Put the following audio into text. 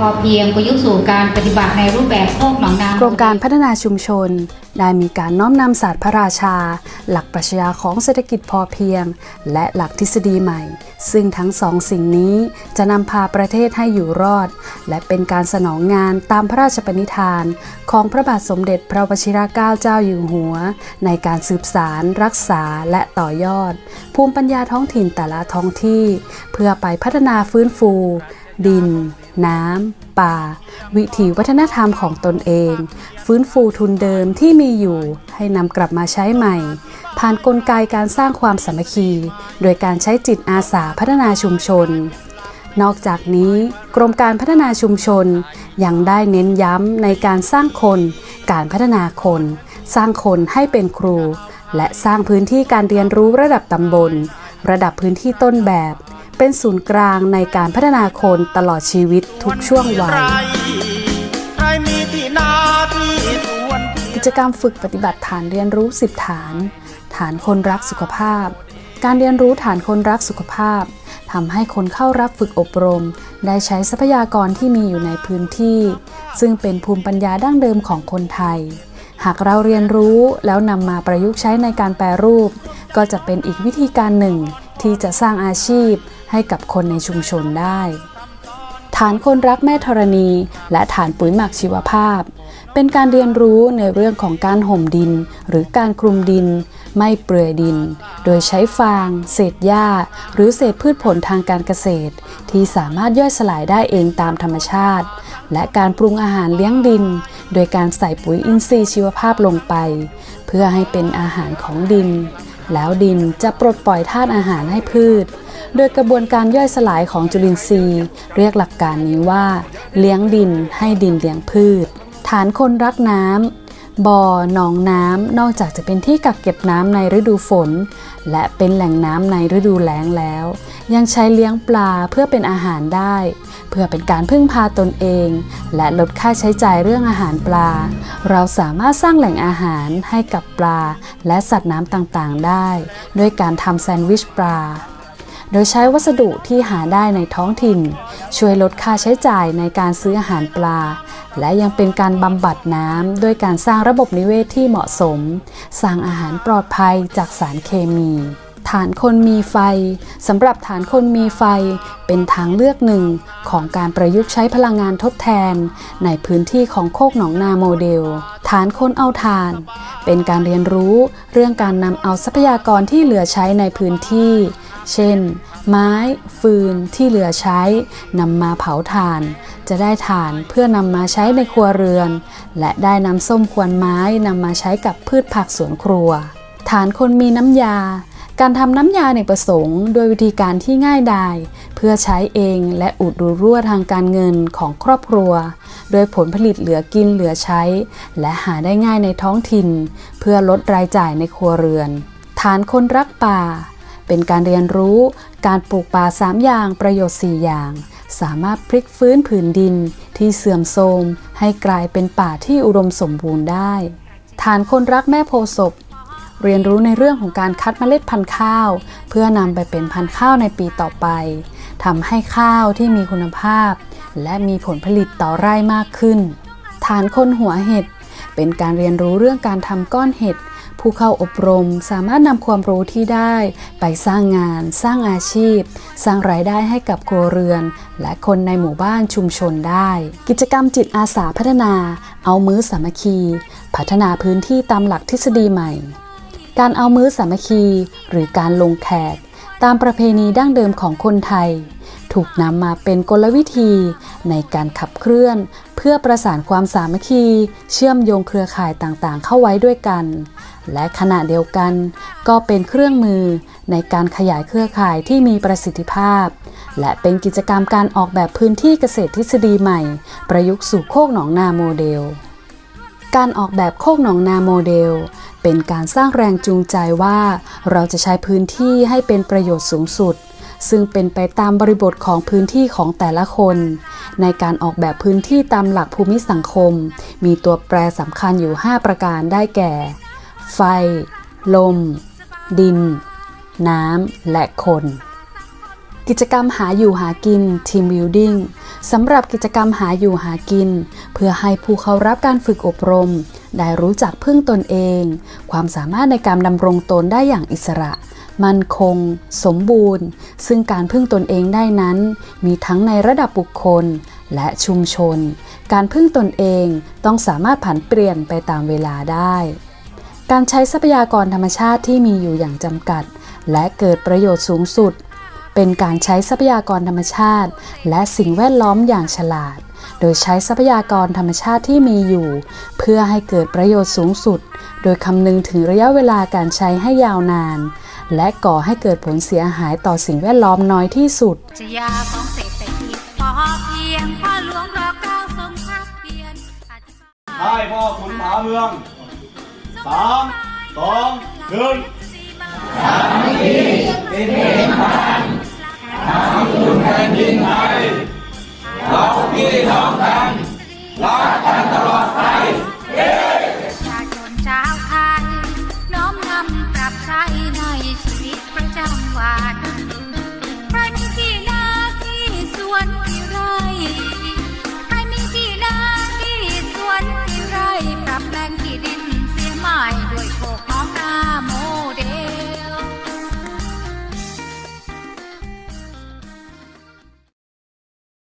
พอเพียงประยุกต์สู่การปฏิบัติในรูปแบบโคกหนองนากรมการพัฒนาชุมชน ได้มีการน้อมนำศาสตร์พระราชา หลักปรัชญาของเศรษฐกิจพอเพียง และหลักทฤษฎีใหม่ ซึ่งทั้งสองสิ่งนี้จะนำพาประเทศให้อยู่รอด และเป็นการสนองงานตามพระราชปณิธาน ของพระบาทสมเด็จพระวชิรเกล้าเจ้าอยู่หัว ในการสืบสารรักษาและต่อยอด ภูมิปัญญาท้องถิ่นแต่ละท้องที่ เพื่อไปพัฒนาฟื้นฟู ดิน น้ำ ป่า วิถีวัฒนธรรมของตนเอง ฟื้นฟูทุนเดิมที่มีอยู่ ให้นำกลับมาใช้ใหม่ ผ่านนกลไกการสร้างความสามัคคี โดยการใช้จิตอาสาพัฒนาชุมชน นอกจากนี้กรมการพัฒนาชุมชน ยังได้เน้นย้ำในการสร้างคน การพัฒนาคน สร้างคนให้เป็นครู และสร้างพื้นที่การเรียนรู้ระดับตำบล ระดับพื้นที่ต้นแบบ เป็นศูนย์กลางในการพัฒนาคนตลอดชีวิตทุกช่วงวัยกิจกรรมฝึกปฏิบัติฐานเรียนรู้ 10 ฐาน ฐานคนรักสุขภาพ การเรียนรู้ฐานคนรักสุขภาพทำให้คนเข้ารับฝึกอบรม ได้ใช้ทรัพยากรที่มีอยู่ในพื้นที่ ซึ่งเป็นภูมิปัญญาดั้งเดิมของคนไทย หากเราเรียนรู้แล้วนำมาประยุกต์ใช้ในการแปรรูป ก็จะเป็นอีกวิธีการหนึ่งที่จะสร้างอาชีพ ให้กับคนในชุมชนได้ ฐานคนรักแม่ธรณี และฐานปุ๋ยหมักชีวภาพ เป็นการเรียนรู้ในเรื่องของการห่มดิน หรือการคลุมดิน ไม่เปลือยดิน โดยใช้ฟาง เศษหญ้า หรือเศษพืชผลทางการเกษตร ที่สามารถย่อยสลายได้เองตามธรรมชาติ และการปรุงอาหารเลี้ยงดิน โดยการใส่ปุ๋ยอินทรีย์ชีวภาพลงไป เพื่อให้เป็นอาหารของดินแล้วดินจะปลดปล่อยธาตุอาหารให้พืช โดยกระบวนการย่อยสลายของจุลินทรีย์ เรียกหลักการนี้ว่า เลี้ยงดินให้ดินเลี้ยงพืช ฐานคนรักน้ำบ่อหนองน้ำนอกจากจะเป็นที่กักเก็บน้ำในฤดูฝน และเป็นแหล่งน้ำในฤดูแล้งแล้ว ยังใช้เลี้ยงปลาเพื่อเป็นอาหารได้ เพื่อเป็นการพึ่งพาตนเอง และลดค่าใช้จ่ายเรื่องอาหารปลา เราสามารถสร้างแหล่งอาหารให้กับปลา และสัตว์น้ำต่างๆ ได้ ด้วยการทำแซนด์วิชปลา โดยใช้วัสดุที่หาได้ในท้องถิ่น ช่วยลดค่าใช้จ่ายในการซื้ออาหารปลา และยังเป็นการบำบัดน้ำด้วยการสร้างระบบนิเวศที่เหมาะสม สร้างอาหารปลอดภัยจากสารเคมีฐานคนมีไฟสำหรับฐานคนมีไฟ เป็นทางเลือกหนึ่งของการประยุกต์ใช้พลังงานทดแทน ในพื้นที่ของโคกหนองนาโมเดล ฐานคนเอาทาน เป็นการเรียนรู้เรื่องการนำเอาทรัพยากรที่เหลือใช้ในพื้นที่ เช่น ไม้ ฟืนที่เหลือใช้นำมาเผาถ่าน จะได้ถ่านเพื่อนำมาใช้ในครัวเรือน และได้น้ำส้มควนไม้นำมาใช้กับพืชผักสวนครัว ฐานคนมีน้ำยา การทำน้ำยาในประสงค์ โดยวิธีการที่ง่ายดายเพื่อใช้เองและอุดรูรั่วทางการเงินของครอบครัว โดยผลผลิตเหลือกินเหลือใช้ และหาได้ง่ายในท้องถิ่น เพื่อลดรายจ่ายในครัวเรือน ฐานคนรักป่า เป็นการเรียนรู้การปลูกป่า 3 อย่างประโยชน์ 4 อย่าง สามารถพลิกฟื้นผืนดินที่เสื่อมโทรมให้กลายเป็นป่าที่อุดมสมบูรณ์ได้ ฐานคนรักแม่โพศพเรียนรู้ในเรื่องของการคัดเมล็ดพันธุ์ข้าว เพื่อนำไปเป็นพันธุ์ข้าวในปีต่อไปทำให้ข้าวที่มีคุณภาพ และมีผลผลิตต่อไร่มากขึ้น ฐานคนหัวเห็ดเป็นการเรียนรู้เรื่องการทำก้อนเห็ด ผู้เข้าอบรมสามารถนำความรู้ที่ได้ ไปสร้างงาน สร้างอาชีพ สร้างรายได้ให้กับครัวเรือน และคนในหมู่บ้านชุมชนได้ กิจกรรมจิตอาสาพัฒนา เอามือสามัคคี พัฒนาพื้นที่ตามหลักทฤษฎีใหม่ การเอามื้อสามัคคี หรือการลงแขก ตามประเพณีดั้งเดิมของคนไทย ถูกนำมาเป็นกลวิธีในการขับเคลื่อน เพื่อประสานความสามัคคี เชื่อมโยงเครือข่ายต่างๆ เข้าไว้ด้วยกัน และขณะเดียวกัน ก็เป็นเครื่องมือในการขยายเครือข่ายที่มีประสิทธิภาพ และเป็นกิจกรรมการออกแบบพื้นที่เกษตรทฤษฎีใหม่ ประยุกต์สู่โคกหนองนาโมเดล การออกแบบโคกหนองนาโมเดลเป็นการสร้างแรงจูงใจว่า เราจะใช้พื้นที่ให้เป็นประโยชน์สูงสุด ซึ่งเป็นไปตามบริบทของพื้นที่ของแต่ละคน ในการออกแบบพื้นที่ตามหลักภูมิสังคม มีตัวแปรสำคัญอยู่ 5 ประการได้แก่ ไฟ ลม ดิน น้ำ และคน กิจกรรมหาอยู่หากิน Team Building สำหรับกิจกรรมหาอยู่หากิน เพื่อให้ผู้เข้ารับการฝึกอบรม ได้รู้จักพึ่งตนเอง ความสามารถในการดำรงตนได้อย่างอิสระ มั่นคง สมบูรณ์ ซึ่งการพึ่งตนเองได้นั้น มีทั้งในระดับบุคคลและชุมชน การพึ่งตนเองต้องสามารถผันเปลี่ยนไปตามเวลาได้ การใช้ทรัพยากรธรรมชาติที่มีอยู่อย่างจำกัด และเกิดประโยชน์สูงสุด เป็นการใช้ทรัพยากรธรรมชาติ และสิ่งแวดล้อมอย่างฉลาด โดยใช้ทรัพยากรธรรมชาติที่มีอยู่ เพื่อให้เกิดประโยชน์สูงสุด โดยคำนึงถึงระยะเวลาการใช้ให้ยาวนาน และก่อให้เกิดผลเสียหายต่อสิ่งแวดล้อมน้อยที่สุดจะยาของเศรษฐกิจพอเพียงพ่อหลวงรอเก้าทรงพักเพียรอธิบายค่ายพ่อขุนผาเมืองสามสองหนึ่งประชาชนชาวไทยน้อมนำปรับใช้ในชี วิตประวันใครมีที่นาที่สวนที่ไร่